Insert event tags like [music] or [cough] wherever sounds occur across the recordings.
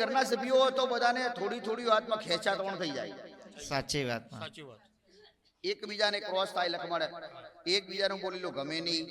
ઘરના સભ્યો તો બધાને થોડી થોડી વાતમાં ખેંચાતોણ થઈ જાય. સાચી વાત. સાચી વાત. એકબીજાને ક્રોસ થાય લખમણ એકબીજાનું લો ગમે નહીં.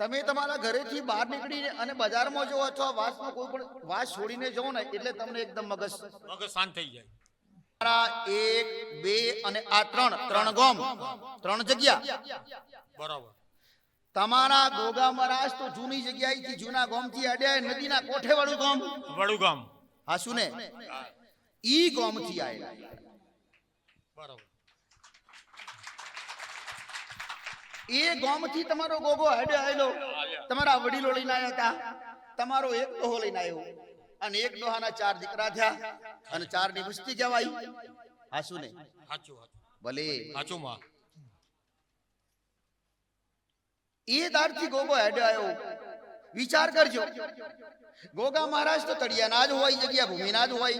તમે તમારા ઘરેથી બહાર નીકળીને અને બજારમાં જો અથવા વાસમાં કોઈ પણ વાસ છોડીને જાઓ ને એટલે તમને એકદમ મગજ મગજ શાંત થઈ જાય. તમારા એક બે અને આ ત્રણ ત્રણ ગોમ ત્રણ જગ્યા. બરાબર. તમારા ગોગા મહારાજ તો જૂની જગ્યાએથી જૂના ગોમથી અડ્યા નદીના કોઠે વાળું ગોમ? વડુગામ હાસુ ને ઈ ગોમથી આયેલા બરાબર એ ગોમથી તમારો ગોગો હેડે આયેલો તમારા વડીલો લઈને આવ્યા હતા તમારો એક ડોહો લઈને આવ્યો. અને એક ડોહાના ચાર દીકરા થયા. અને ચારની મુસ્તી કહેવાય હાસુ ને સાચું ભલે. સાચું માં. એ દારથી ગોગો હેડે આવ્યો વિચાર કરજો. ગોગા મહારાજ તો તળિયાના જ હોય જગ્યા ભૂમિના જ હોય.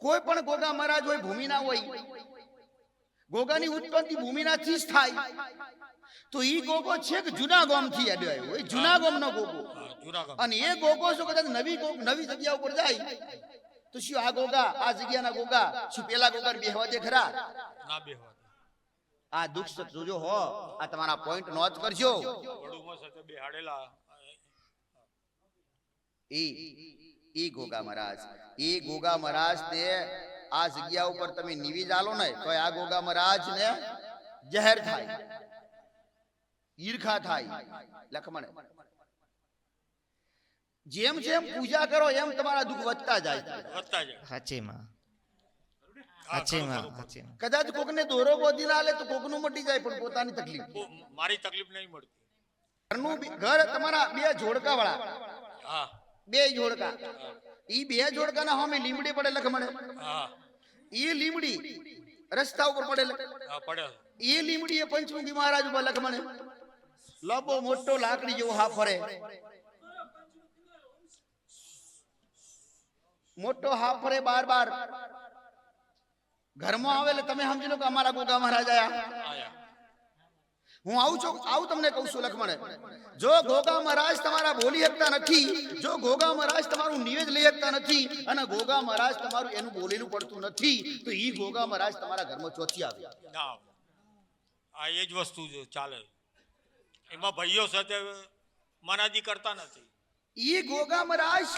કોઈ પણ ગોગા મહારાજ હોય ભૂમિના હોય. ગોગાની ઉત્પત્તિ ભૂમિનાથી જ થાય. તો ઈ ગોગો છે કે જૂના ગામથી હેડે આવ્યો એ જૂના ગામનો ગોગો. અને એ ગોગો શું કદાચ નવી ગો- નવી જગ્યા ઉપર જાય. તો શું આ ગોગા આ જગ્યાના ગોગા? શું પેલા ગોગા બેહવા દે ખરા? ના બેહવા આ દુઃખ સુખ જોજો હો આ તમારા પોઈન્ટ નોંધ કરજો. ઈ ઈ ગોગા મહારાજ ઈ ગોગા મહારાજ ને આ જગ્યા ઉપર તમે નીવી જાલો ને તો આ ગોગા મહારાજ ને જહેર થાય ઈર્ખા થાય. લખમણ જેમ જેમ પૂજા કરો એમ તમારા દુઃખ વધતા જાય. વધતા જાય. સાચી માં. કદાચ કોકને દોરો બોધી ના લે તો કોકનું મટી જાય પણ પોતાની તકલીફ. મારી તકલીફ નહીં મળતી. ઘરનું ઘર તમારા બે જોડકા વાળા હા. બે જોડકા. ઈ બે જોડકાના હોમે લીમડી પડે લખમણે હા. ઈ લીમડી રસ્તા ઉપર પડે હા પડે. એ લીમડી એ પંચમુખી મહારાજ ઉપર લખમણે લાંબો મોટો લાકડી જેવો હા ફરે. મોટો હા ફરે બાર બાર. ઘરમાં આવે એટલે તમે સમજી લો કે અમારા ગોગા મહારાજ આયા. હું આવું છું આવું તમને કહું છું લખમણે. જો ગોગા મહારાજ તમારા બોલી શકતા નથી જો ગોગા મહારાજ તમારું નિવેદ લઈ શકતા નથી અને ગોગા મહારાજ તમારું એનું બોલેલું પડતું નથી તો ઈ ગોગા મહારાજ તમારા ઘરમાં ચોથી આવે. આ એ જ વસ્તુ છે, ચાલે. એમાં ભાઈઓ સાથે મનાજી કરતા નથી. ઈ ગોગા મહારાજ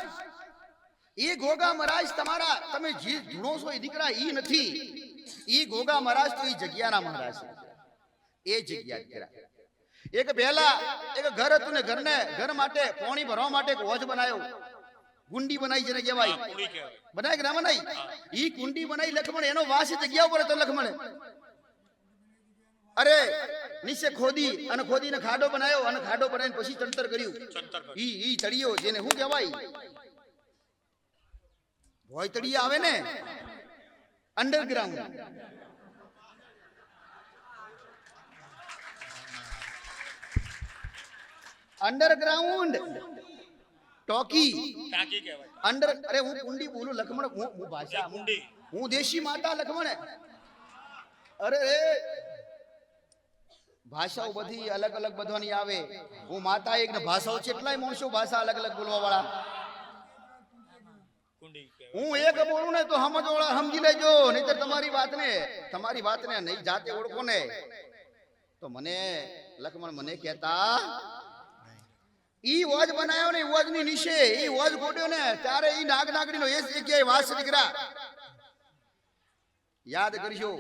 ઈ ગોગા મહારાજ તમારા તમે જે જુણો છો એ દીકરા એ નથી. એ ગોગા મહારાજ તો એ જગ્યાના મહારાજ છે. એ જગ્યા દીકરા. એક પહેલા એક ઘર હતું ને ઘરને ઘર માટે પાણી ભરવા માટે એક હોજ બનાવ્યો ગુંડી બનાવી જેને કહેવાય. બનાય કે ના બનાય? ઈ કુંડી બનાવી લખમણ એનો વાસ જગ્યા ઉપર હતો લખમણ. અરે નીચે ખોદી અને ખોદીને ખાડો બનાવ્યો અને ખાડો બનાવીને પછી ચણતર કર્યું. ઈ ઈ તળિયો જેને શું કહેવાય? ભોય આવે ને? અંડરગ્રાઉન્ડ અંડરગ્રાઉન્ડ ટોકી અંડર અરે હું કુંડી બોલું લખમણ હું હું ભાષા. હું- હું દેશી માતા લખમણ. અરે રે ભાષાઓ બધી અલગ અલગ બધાની આવે. હું માતા એક ને ભાષાઓ એટલાય માણસો ભાષા અલગ અલગ બોલવા વાળા હું એક બોલું ને તો સમજવાળા સમજી લેજો નહીતર તમારી વાતને તમારી વાતને નહીં જાતે ઓળખો ને. તો મને લખમણ મને કહેતા ઈ વોજ બનાવ્યો ને વોજની નીચે ઈ વોજ ગોડ્યો ને ત્યારે ઈ નાગ નાગડીનો એ જગ્યાએ વાસ દીકરા. યાદ કરજો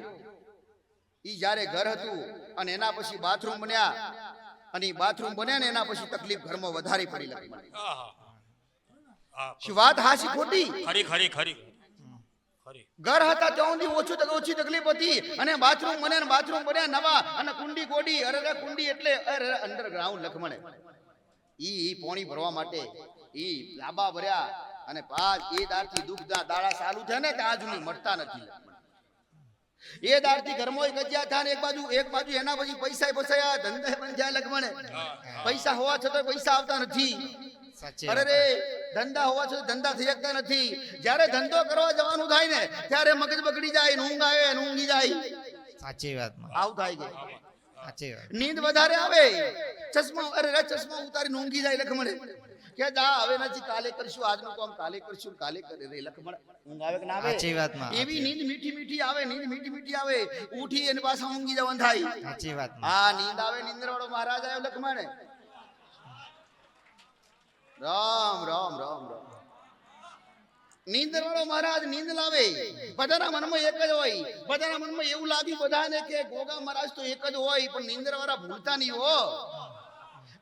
ઈ જ્યારે ઘર હતું અને એના પછી બાથરૂમ બન્યા અને બાથરૂમ બન્યા ને એના પછી તકલીફ ઘરમાં વધારે પડી હા શું વાત હાસી ખોટી? ખરી ખરી ખરી. ઘર હતા ત્યાં સુધી ઓછું તક- ઓછી તકલીફ હતી. અને બાથરૂમ બને બાથરૂમ બન્યા નવા. અને કુંડી કોડી અરે કુંડી એટલે અરે અંડરગ્રાઉન્ડ લખમણે. ઈ પોણી ભરવા માટે ઈ લાંબા ભર્યા અને પાંચ એ દારથી દુઃખ દા- દાડા ચાલુ છે ને સુધી મળતા નથી. એ દારથી ઘરમાં ગજ્યા થયા ને એક બાજુ એક બાજુ એના પછી પૈસા ફસાયા ધંધા બંધ્યા લખમણે. પૈસા હોવા છતાં પૈસા આવતા નથી. અરે રે ધંધા હોવા છતાં ધંધા થઈ શકતા નથી. જ્યારે ધંધો કરવા જવાનું થાય ને ત્યારે મગજ બગડી જાય ઊંઘ આવે ઊંઘી જાય. સાચી વાત આવું થાય છે. સાચી વાત. નીંદ વધારે આવે ચશ્મા અરે ચશ્મા ઉતારીને ઊંઘી જાય લખમણે કે જા હવે નથી કાલે કરશું આજનું કામ કાલે કરશું કાલે કરે રે લખમણ ઊંઘ આવે કે ના આવે? સાચી વાતમાં. એવી નીંદ મીઠી મીઠી આવે નીંદ મીઠી મીઠી આવે ઉઠી એની પાછા ઊંઘી જવાનું થાય. સાચી વાત આ નીંદ આવે નીંદર વાળો મહારાજ આવ્યો લખમણ રામ રામ રામ રામ. નીંદર વાળો મહારાજ નીંદ લાવે. બધાના મનમાં એક જ હોય. બધાના મનમાં એવું લાગ્યું બધાને કે ગોગા મહારાજ તો એક જ હોય પણ નીંદર વાળા ભૂલતા નહીં હો.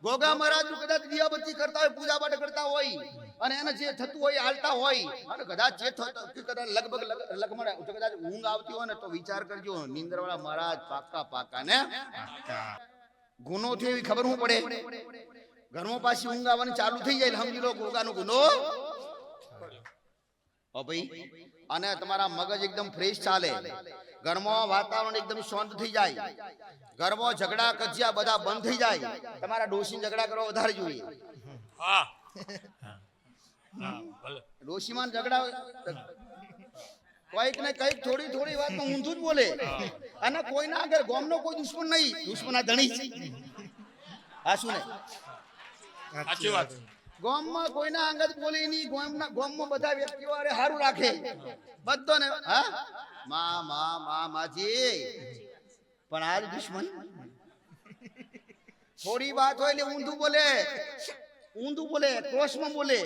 ગોગા મહારાજનું કદાચ દિયાબત્તી કરતા હોય પૂજા પાઠ કરતા હોય અને એને જે થતું હોય હાલતા હોય. અને કદાચ જે થતું કદાચ લગભગ લગમણ કદાચ ઊંઘ આવતી હોય ને તો વિચાર કરજો નીંદર વાળા મહારાજ પાકા પાકા ને? ગુનો થયો એવી ખબર હું પડે? ઘરમાં પાછી ઊંઘ આવવાની ચાલુ થઈ જાય સમજી લો ગોગાનો ગુનો. ભાઈ અને તમારા મગજ એકદમ ફ્રેશ ચાલે. ઘરમાં વાતાવરણ એકદમ શાંત થઈ જાય. ઘરમાં ઝઘડા કજિયા બધા બંધ થઈ જાય. તમારા ડોશી ઝઘડા કરવા વધારે જોઈએ. હા. હા ડોશીમાં ઝઘડા કોઈક ને કંઈક થોડી થોડી વાત ઊંધું જ બોલે. અને કોઈના આગળ ગોમનો કોઈ દુશ્મન નહીં. દુશ્મના ધણી. છે હા શું ને? સાચી વાત. ગામમાં કોઈના અંગત બોલી નહીં ગામના ગામમાં બધા વ્યક્તિઓ અરે સારું રાખે. બધાને હા? મા મા મા માજી. પણ આ દુશ્મન. થોડી વાત હોય એટલે ઊંધું બોલે. ઊંધું બોલે ક્રોસમાં બોલે.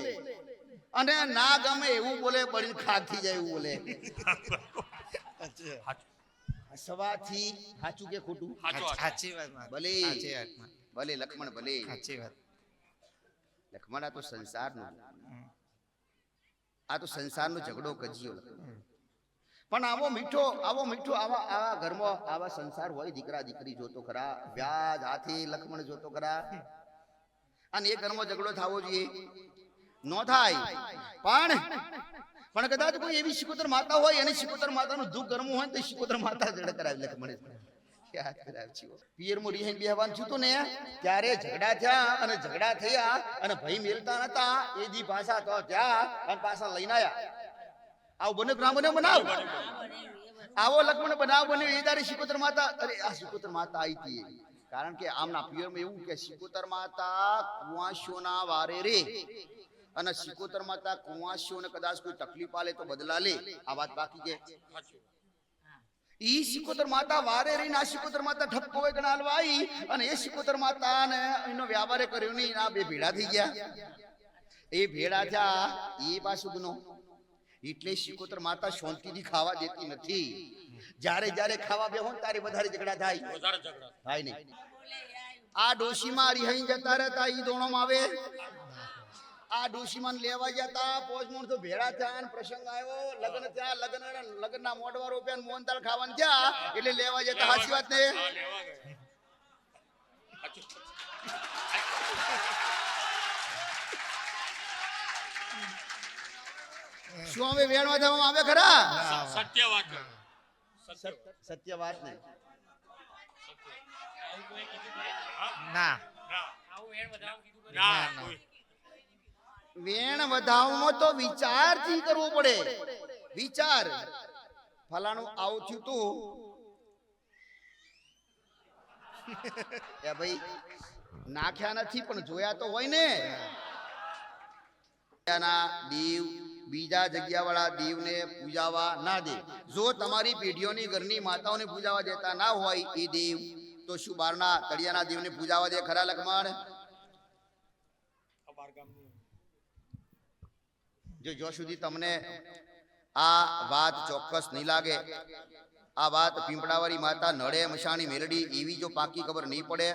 અને ના ગમે એવું બોલે બળી ખાક થઈ જાય એવું બોલે. સવાથી સાચું કે ખોટું? સાચી વાત. ભલે. ભલે લક્ષ્મણ ભલે. સાચી વાત. લક્ષ્મણ આ તો સંસારનો આ તો સંસારનો ઝઘડો કજિયો પણ આવો મીઠો આવો મીઠો, આવા આવા ઘરમાં આવા સંસાર હોય, દીકરા, દીકરી જોતો ખરા, વ્યાજ હાથી લખમણ જોતો ખરા. અને એ ઘરમાં ઝઘડો થવો જોઈએ. નો થાય. પણ પણ કદાચ કોઈ એવી શિકોતર માતા હોય અને શિકોતર માતાનું દુઃખ ગરમું હોય તો શિકોતર માતા જડ કરાવી લક્ષ્મણે યાદ કરાવજો પિયરમાં રિહાઈને બેહવાન છું ને ત્યારે ઝઘડા થયા અને ઝઘડા થયા અને ભાઈ મેલતા નતા. એ દી ભાષા તો ત્યાં અને પાછા લઈને આયા. આવો બને બ્રાહ્મણે બનાવ. આવો લક્ષ્મણ બનાવ બને એ દારે શિકોતર માતા. અરે આ શિકોતર માતા આવી હતી કારણ કે આમના પિયરમાં એવું કે શિકોતર માતા કુવાસીઓના વારે રે. અને શિકોતર માતા કુવાસીઓને કદાચ કોઈ તકલીફ આલે તો બદલા લે. આ વાત બાકી કે? ઈ શિકોતર માતા વારે રહીને આ શિકોતર માતા ઠપકો હોય ગણા હાલવા આવી અને એ શિકોતર માતા ને એનો વ્યાપારે કર્યો નહીં આ બે ભેડા થઈ ગયા. એ ભેડા થયા એ પાછું ગુનો. એટલે શિકોતર માતા શાંતિથી ખાવા દેતી નથી. જ્યારે જ્યારે ખાવા બેહો ત્યારે વધારે ઝઘડા થાય. વધારે ઝઘડા થાય નહીં. આ ડોશીમાં રિહાઈ જતા રહેતા ઈ દોણોમાં આવે. આ ડોશીમાન લેવા ગયા તા. મોણ તો ભેળા થયા અને પ્રસંગ આવ્યો. લગ્ન થયા લગ્ન લગ્નના મોઢવા રૂપિયા ને મોહનતાલ ખાવાનું થયા. એટલે લેવા જતા હાચી વાત ને? સાચું શું અમે વેણવા જવામાં આવે ખરા? સત્ય વાત. સત્ય વાત ને. ના. ના ના વેણ વધાવમાં તો વિચારથી કરવો પડે. વિચાર. ફલાણું આવું થયું તું. [laughs] ભાઈ, નાખ્યા નથી, પણ જોયા તો હોય ને. દીવ, બીજા જગ્યા વાળા દીવને પૂજાવા ના દે. જો તમારી પેઢીઓની ઘરની માતાઓને પૂજાવા દેતા ના હોય એ દેવ, તો શું બારના તળિયાના દેવને પૂજાવા દે ખરા લખમણ આ બાર ગામનું જો જો સુધી તમને આ વાત ચોક્કસ નહીં લાગે આ વાત પીંપળાવાળી માતા નડે મશાણી મેલડી એવી જો પાકી ખબર નહીં પડે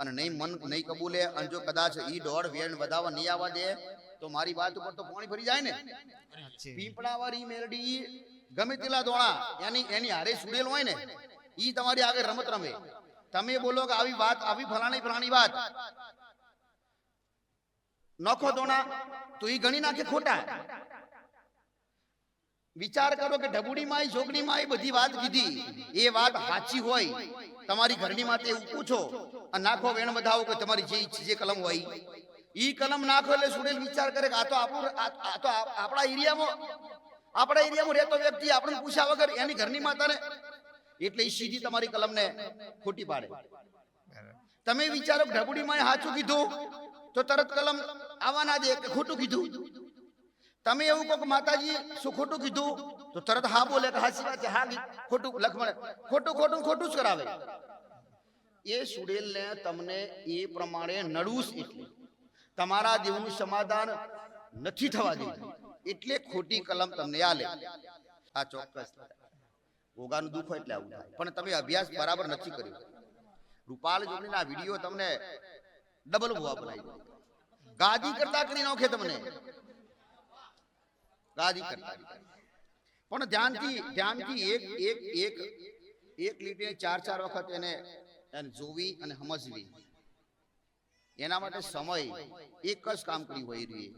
અને નહીં મન નહીં કબૂલે અને જો કદાચ ઈ દોડ વેણ વધાવા નહીં આવવા દે તો મારી વાત ઉપર તો પાણી ભરી જાય ને. પીંપળાવાળી મેલડી ગમે તેલા દોણા એની એની હારે સુડેલ હોય ને ઈ તમારી આગળ રમત રમે. તમે બોલો કે આવી વાત આવી ફલાણી ફલાણી વાત. નખો દોણા તો ઈ ગણી નાખે ખોટા. વિચાર કરો કે ઢબુડી માં જોગણી માં બધી વાત કીધી. એ વાત સાચી હોય. તમારી ઘરની માટે પૂછો અને નાખો વેણ બધાવો કે તમારી જે જે કલમ હોય. ઈ કલમ નાખો એટલે સુરેશ વિચાર કરે કે આ તો આપણું, આ તો આપણા એરિયામાં આપણા એરિયામાં રહેતો વ્યક્તિ આપણને પૂછ્યા વગર એની ઘરની માતાને એટલે ઈ સીધી તમારી કલમને ખોટી પાડે. તમે વિચારો ઢબુડીમાં સાચું કીધું. તો તરત કલમ આવવાના દે કે ખોટું કીધું. તમે એવું કહો કે માતાજી, શું ખોટું કીધું? તો તરત હા બોલે કે હાસી વાત હા ખોટું લખમણ. ખોટું ખોટું ખોટું જ કરાવે. એ સુડેલને તમને એ પ્રમાણે નડવું એટલે. તમારા દેવનું સમાધાન નથી થવા દેવું. એટલે ખોટી કલમ તમને આલે. આ ચોક્કસ. ઓગાનું દુઃખ હોય એટલે આવું પણ તમે અભ્યાસ બરાબર નથી કર્યો. રૂપાલ જોડણીના વીડિયો તમને ડબલ ભૂવા બોલાવી ગાદી કરતા કરી નાખે તમને. ગાદી કરતા. પણ ધ્યાનથી ધ્યાનથી એક એક એક એક લીટીને ચાર ચાર વખત એને એને જોવી અને સમજવી. એના માટે સમય એક જ કામ કરી હોય એ